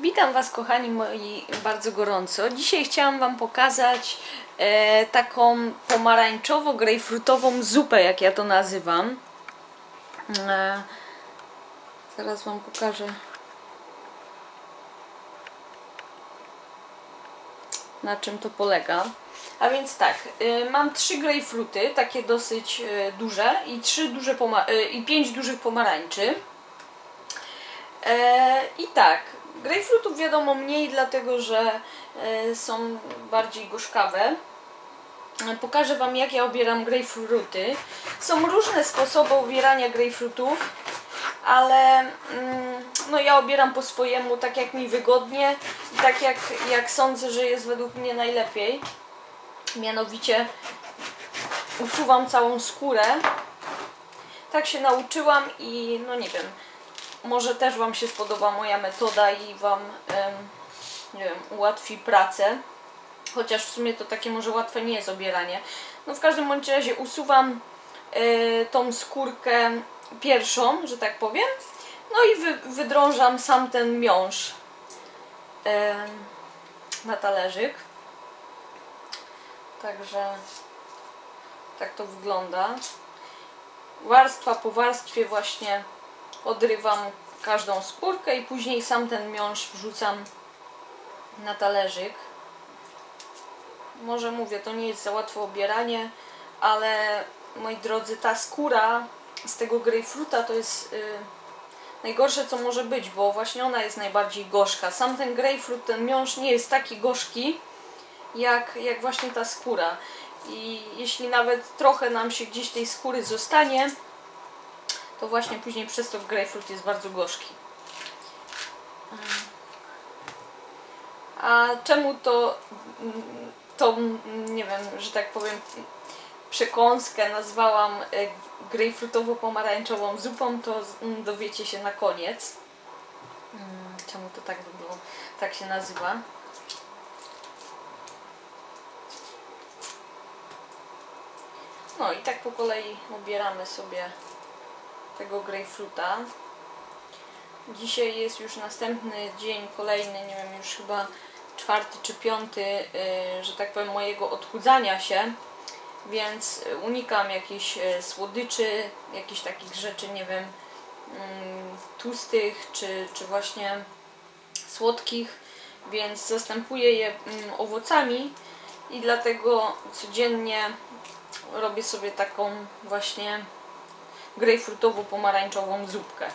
Witam Was, kochani moi, bardzo gorąco. Dzisiaj chciałam Wam pokazać e, taką pomarańczowo-grejpfrutową zupę, jak ja to nazywam. E, zaraz Wam pokażę. Na czym to polega. A więc tak, e, mam trzy grejpfruty, takie dosyć e, duże i trzy duże e, i pięć dużych pomarańczy. I tak, grejpfrutów wiadomo mniej, dlatego że e, są bardziej gorzkawe. Pokażę Wam jak ja obieram grejpfruty. Są różne sposoby obierania grejpfrutów, ale mm, no ja obieram po swojemu, tak jak mi wygodnie tak jak, jak sądzę, że jest według mnie najlepiej. Mianowicie usuwam całą skórę. Tak się nauczyłam i no nie wiem, może też Wam się spodoba moja metoda i Wam nie wiem, ułatwi pracę. Chociaż w sumie to takie może łatwe nie jest obieranie. No w każdym bądź razie usuwam e, tą skórkę pierwszą, że tak powiem. No i wy, wydrążam sam ten miąższ na talerzyk. Także tak to wygląda. Warstwa po warstwie właśnie odrywam każdą skórkę i później sam ten miąższ wrzucam na talerzyk. Może mówię, to nie jest za łatwe obieranie, ale moi drodzy, ta skóra z tego grejpfruta to jest y, najgorsze co może być, bo właśnie ona jest najbardziej gorzka. Sam ten grejpfrut, ten miąższ nie jest taki gorzki jak, jak właśnie ta skóra. I jeśli nawet trochę nam się gdzieś tej skóry zostanie, to właśnie później przez to grejpfrut jest bardzo gorzki. A czemu to, to nie wiem, że tak powiem, przekąskę nazwałam e, grejpfrutowo-pomarańczową zupą, to mm, dowiecie się na koniec. Mm, Czemu to tak było, tak się nazywa. No i tak po kolei obieramy sobie tego grejpfruta. Dzisiaj jest już następny dzień, kolejny, nie wiem, już chyba czwarty czy piąty, yy, że tak powiem, mojego odchudzania się, więc unikam jakichś yy, słodyczy, jakichś takich rzeczy, nie wiem, yy, tłustych czy, czy właśnie słodkich, więc zastępuję je mm, owocami i dlatego codziennie robię sobie taką właśnie grejpfrutowo-pomarańczową zupkę.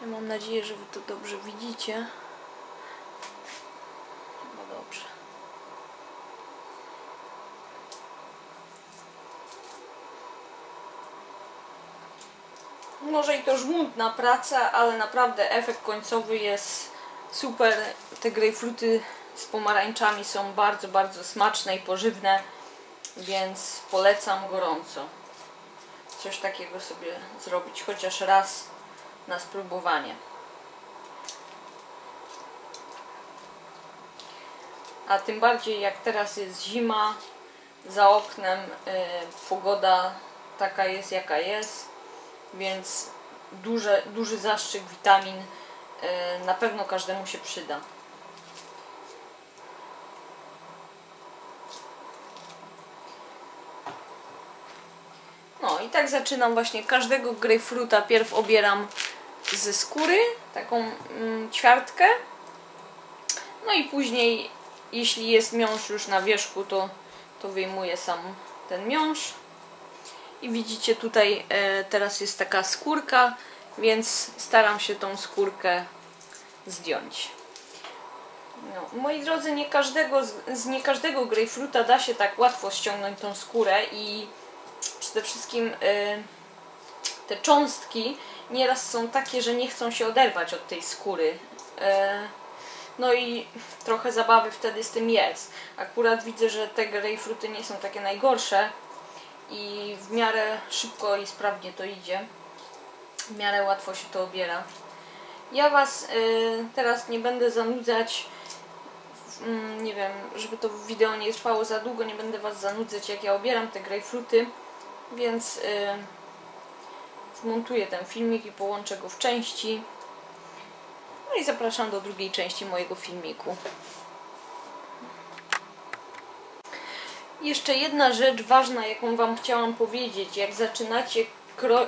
Ja mam nadzieję, że Wy to dobrze widzicie. No dobrze. Może i to żmudna praca, ale naprawdę efekt końcowy jest super. Te grejpfruty z pomarańczami są bardzo, bardzo smaczne i pożywne, więc polecam gorąco coś takiego sobie zrobić chociaż raz na spróbowanie. A tym bardziej jak teraz jest zima, za oknem y, pogoda taka jest jaka jest, więc duże, duży zastrzyk witamin y, na pewno każdemu się przyda. Tak zaczynam właśnie każdego grejpfruta. Pierw obieram ze skóry, taką mm, ćwiartkę. No i później, jeśli jest miąższ już na wierzchu, to, to wyjmuję sam ten miąższ. I widzicie tutaj e, teraz jest taka skórka, więc staram się tą skórkę zdjąć. No, moi drodzy, nie każdego, z, nie każdego grejpfruta da się tak łatwo ściągnąć tą skórę i przede wszystkim y, te cząstki nieraz są takie, że nie chcą się oderwać od tej skóry. Y, no i trochę zabawy wtedy z tym jest. Akurat widzę, że te grejpfruty nie są takie najgorsze i w miarę szybko i sprawnie to idzie. W miarę łatwo się to obiera. Ja Was y, teraz nie będę zanudzać mm, nie wiem, żeby to wideo nie trwało za długo, nie będę Was zanudzać jak ja obieram te grejpfruty, więc y, zmontuję ten filmik i połączę go w części. No i zapraszam do drugiej części mojego filmiku. Jeszcze jedna rzecz ważna, jaką Wam chciałam powiedzieć. Jak zaczynacie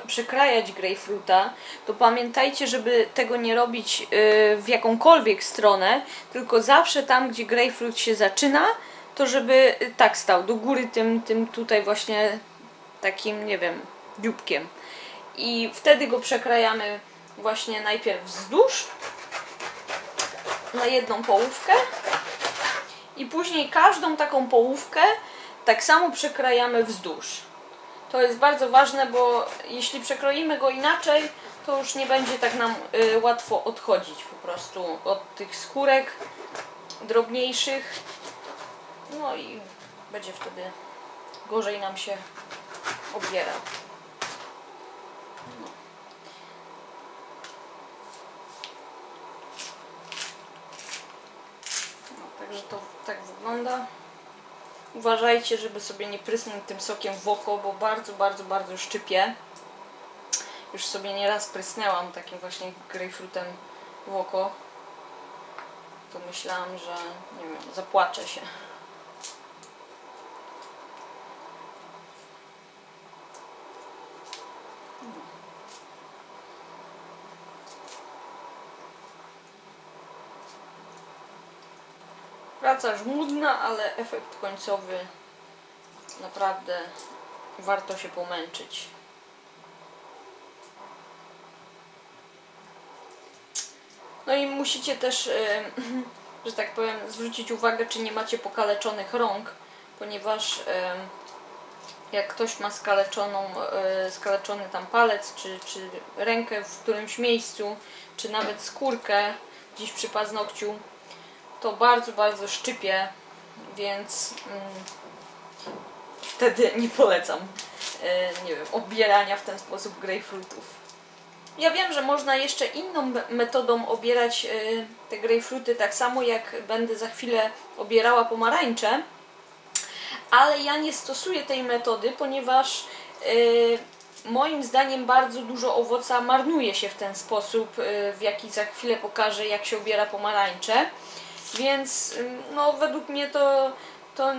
przekrajać grejpfruta, to pamiętajcie, żeby tego nie robić yy, w jakąkolwiek stronę, tylko zawsze tam, gdzie grejpfrut się zaczyna, to żeby tak stał, do góry tym, tym tutaj właśnie takim, nie wiem, dzióbkiem. I wtedy go przekrajamy właśnie najpierw wzdłuż na jedną połówkę i później każdą taką połówkę tak samo przekrajamy wzdłuż. To jest bardzo ważne, bo jeśli przekroimy go inaczej, to już nie będzie tak nam y, łatwo odchodzić po prostu od tych skórek drobniejszych. No i będzie wtedy gorzej nam się obierał. No. no. także to tak wygląda. Uważajcie, żeby sobie nie prysnąć tym sokiem w oko, bo bardzo, bardzo, bardzo szczypie. Już sobie nieraz prysnęłam takim właśnie grejpfrutem w oko. To myślałam, że nie wiem, zapłaczę się. Praca żmudna, ale efekt końcowy naprawdę warto się pomęczyć. No i musicie też, że tak powiem, zwrócić uwagę, czy nie macie pokaleczonych rąk, ponieważ jak ktoś ma skaleczoną, e, skaleczony tam palec, czy, czy rękę w którymś miejscu, czy nawet skórkę gdzieś przy paznokciu, to bardzo, bardzo szczypie, więc mm, wtedy nie polecam e, nie wiem, obierania w ten sposób grejpfrutów. Ja wiem, że można jeszcze inną metodą obierać e, te grejpfruty, tak samo jak będę za chwilę obierała pomarańcze, ale ja nie stosuję tej metody, ponieważ e, moim zdaniem bardzo dużo owoca marnuje się w ten sposób, w jaki za chwilę pokażę, jak się obiera pomarańcze. Więc no, według mnie to, to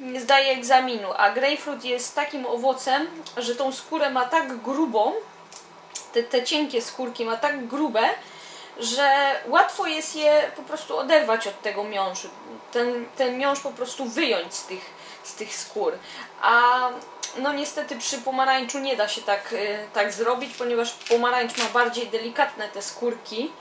nie zdaje egzaminu. A grapefruit jest takim owocem, że tą skórę ma tak grubą, te, te cienkie skórki ma tak grube, że łatwo jest je po prostu oderwać od tego miąższu. Ten, ten miąższ po prostu wyjąć z tych, z tych skór. A no niestety przy pomarańczu nie da się tak, y, tak zrobić, ponieważ pomarańcz ma bardziej delikatne te skórki.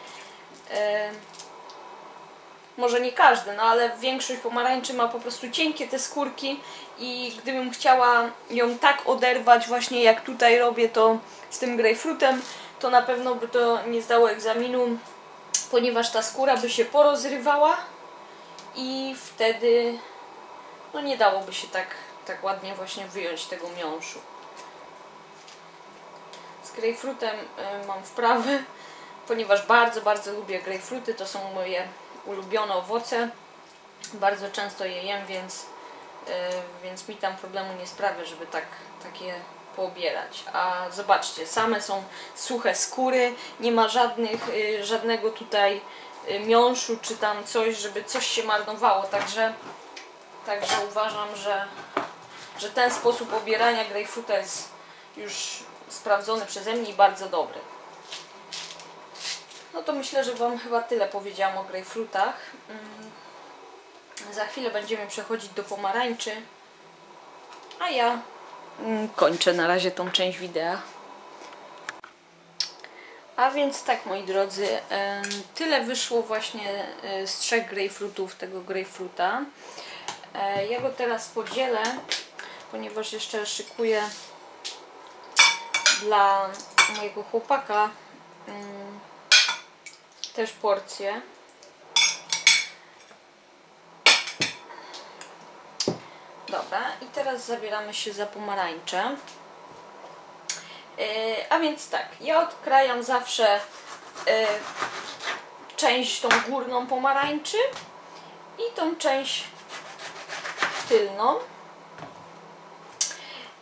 Może nie każdy, no ale większość pomarańczy ma po prostu cienkie te skórki i gdybym chciała ją tak oderwać właśnie jak tutaj robię to z tym grejpfrutem, to na pewno by to nie zdało egzaminu, ponieważ ta skóra by się porozrywała i wtedy no nie dałoby się tak, tak ładnie właśnie wyjąć tego miąższu. Z grejpfrutem y, mam wprawę, ponieważ bardzo, bardzo lubię grejpfruty, to są moje ulubione owoce. Bardzo często je jem, więc, yy, więc mi tam problemu nie sprawia, żeby tak, takie poobierać. A zobaczcie, same są suche skóry, nie ma żadnych, yy, żadnego tutaj yy, miąższu czy tam coś, żeby coś się marnowało. Także, także uważam, że, że ten sposób obierania grejpfruta jest już sprawdzony przeze mnie i bardzo dobry. No to myślę, że Wam chyba tyle powiedziałam o grejpfrutach. Mm, za chwilę będziemy przechodzić do pomarańczy. A ja mm, kończę na razie tą część wideo. A więc tak, moi drodzy, tyle wyszło właśnie e, z trzech grejpfrutów tego grejpfruta. E, ja go teraz podzielę, ponieważ jeszcze szykuję dla mojego chłopaka mm, też porcję. Dobra, i teraz zabieramy się za pomarańcze. Yy, a więc tak, ja odkrajam zawsze yy, część tą górną pomarańczy i tą część tylną.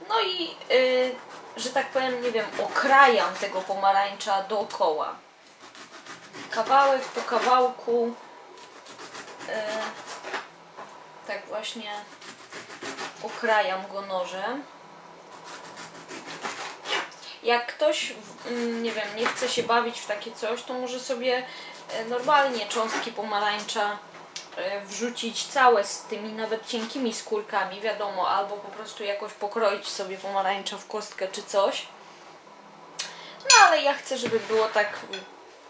No i yy, że tak powiem, nie wiem, okrajam tego pomarańcza dookoła. Kawałek po kawałku. E, tak właśnie okrajam go nożem. Jak ktoś, mm, nie wiem, nie chce się bawić w takie coś, to może sobie e, normalnie cząstki pomarańcza e, wrzucić całe z tymi nawet cienkimi skórkami, wiadomo, albo po prostu jakoś pokroić sobie pomarańcza w kostkę czy coś. No ale ja chcę, żeby było tak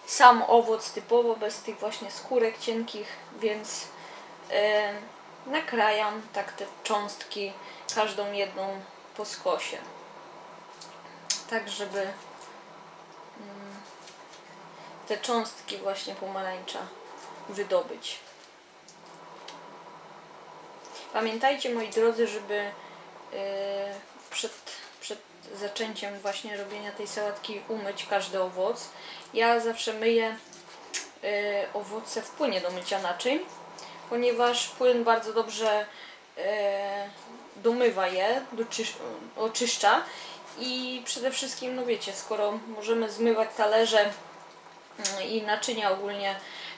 sam owoc typowo, bez tych właśnie skórek cienkich, więc e, nakrajam tak te cząstki, każdą jedną po skosie. Tak, żeby mm, te cząstki właśnie pomarańcza wydobyć. Pamiętajcie moi drodzy, żeby yy, przed, zaczęciem właśnie robienia tej sałatki umyć każdy owoc. Ja zawsze myję yy, owoce w płynie do mycia naczyń, ponieważ płyn bardzo dobrze yy, domywa je, oczyszcza i przede wszystkim, no wiecie, skoro możemy zmywać talerze mm, i naczynia ogólnie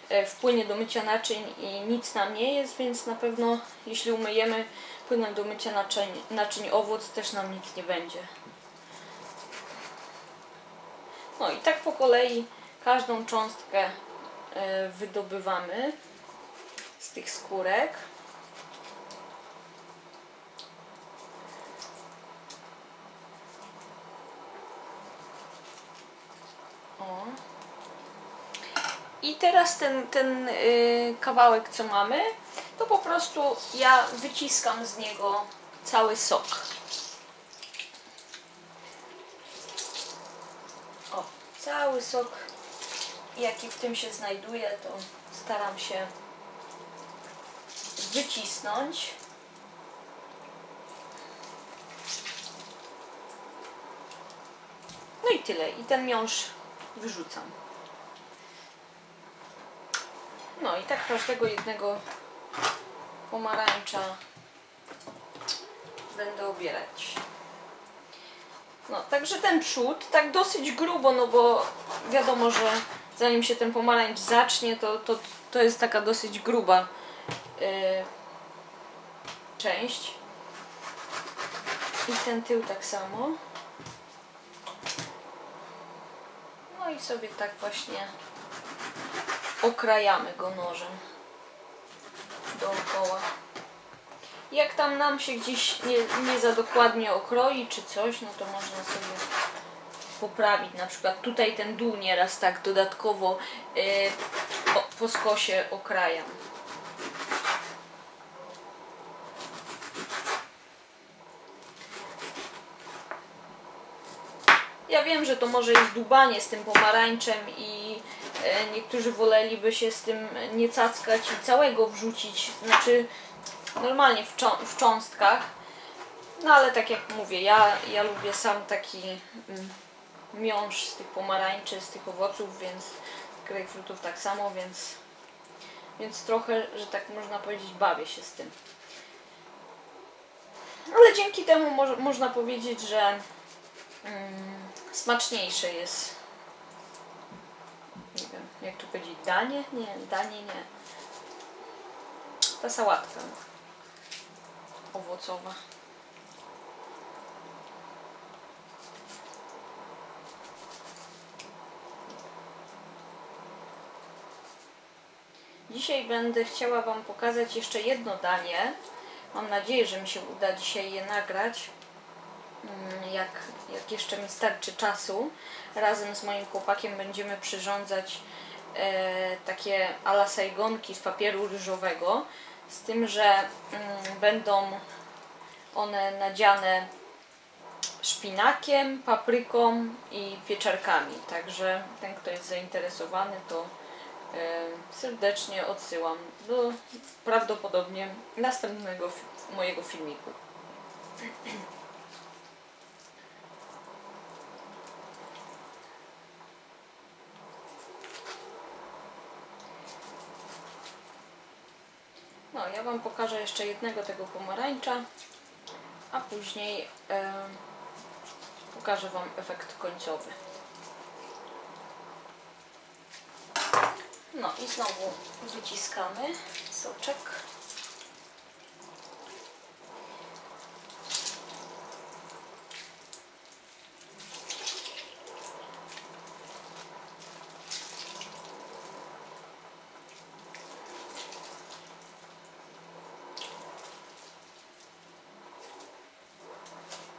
e, w płynie do mycia naczyń i nic nam nie jest, więc na pewno jeśli umyjemy płynem do mycia naczyń, naczyń owoc, też nam nic nie będzie. No i tak po kolei każdą cząstkę e, wydobywamy z tych skórek. O. I teraz ten, ten y, kawałek, co mamy, to po prostu ja wyciskam z niego cały sok. O, cały sok, jaki w tym się znajduje, to staram się wycisnąć. No i tyle. I ten miąższ wyrzucam. No i tak każdego jednego pomarańcza będę obierać. No, także ten przód, tak dosyć grubo, no bo wiadomo, że zanim się ten pomarańcz zacznie, to, to, to jest taka dosyć gruba yy, część. I ten tył tak samo. No i sobie tak właśnie okrajamy go nożem dookoła. Jak tam nam się gdzieś nie, nie za dokładnie okroi czy coś, no to można sobie poprawić. Na przykład tutaj ten dół nieraz tak dodatkowo yy, po, po skosie okrajam. Ja wiem, że to może jest dubanie z tym pomarańczem i e, niektórzy woleliby się z tym nie cackać i całego wrzucić, znaczy normalnie w, w cząstkach. No ale tak jak mówię, ja, ja lubię sam taki mm, miąższ z tych pomarańczy, z tych owoców, więc grejpfrutów tak samo, więc, więc trochę, że tak można powiedzieć, bawię się z tym. Ale dzięki temu mo- można powiedzieć, że mm, smaczniejsze jest. Nie wiem, jak tu powiedzieć, danie? Nie, danie nie. Ta sałatka Dzisiaj będę chciała Wam pokazać jeszcze jedno danie. Mam nadzieję, że mi się uda dzisiaj je nagrać Mm, jak, jak jeszcze mi starczy czasu. Razem z moim chłopakiem będziemy przyrządzać e, takie ala sajgonki z papieru ryżowego, z tym, że mm, będą one nadziane szpinakiem, papryką i pieczarkami. Także ten, kto jest zainteresowany, to e, serdecznie odsyłam do prawdopodobnie następnego mojego filmiku. Wam pokażę jeszcze jednego tego pomarańcza, a później e, pokażę Wam efekt końcowy. No i znowu wyciskamy soczek.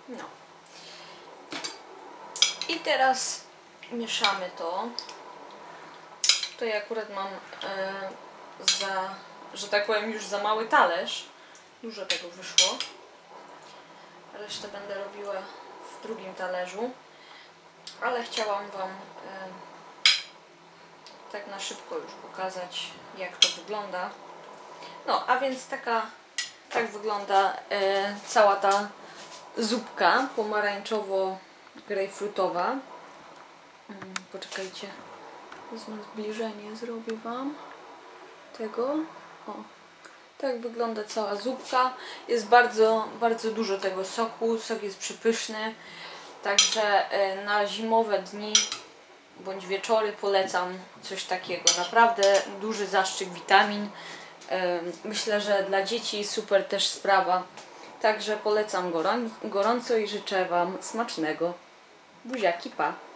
No. I teraz mieszamy to. Tutaj akurat mam e, za, że tak powiem, już za mały talerz. Dużo tego wyszło. Resztę będę robiła w drugim talerzu. Ale chciałam Wam e, tak na szybko już pokazać, jak to wygląda. No, a więc taka, tak wygląda e, cała ta zupka pomarańczowo-grejpfrutowa. Poczekajcie, zbliżenie, zrobię Wam tego. O, tak wygląda cała zupka. Jest bardzo, bardzo dużo tego soku, sok jest przypyszny. Także e, na zimowe dni bądź wieczory polecam coś takiego. Naprawdę duży zastrzyk witamin. E, Myślę, że dla dzieci super też sprawa. Także polecam gorą- gorąco i życzę Wam smacznego. Buziaki, pa!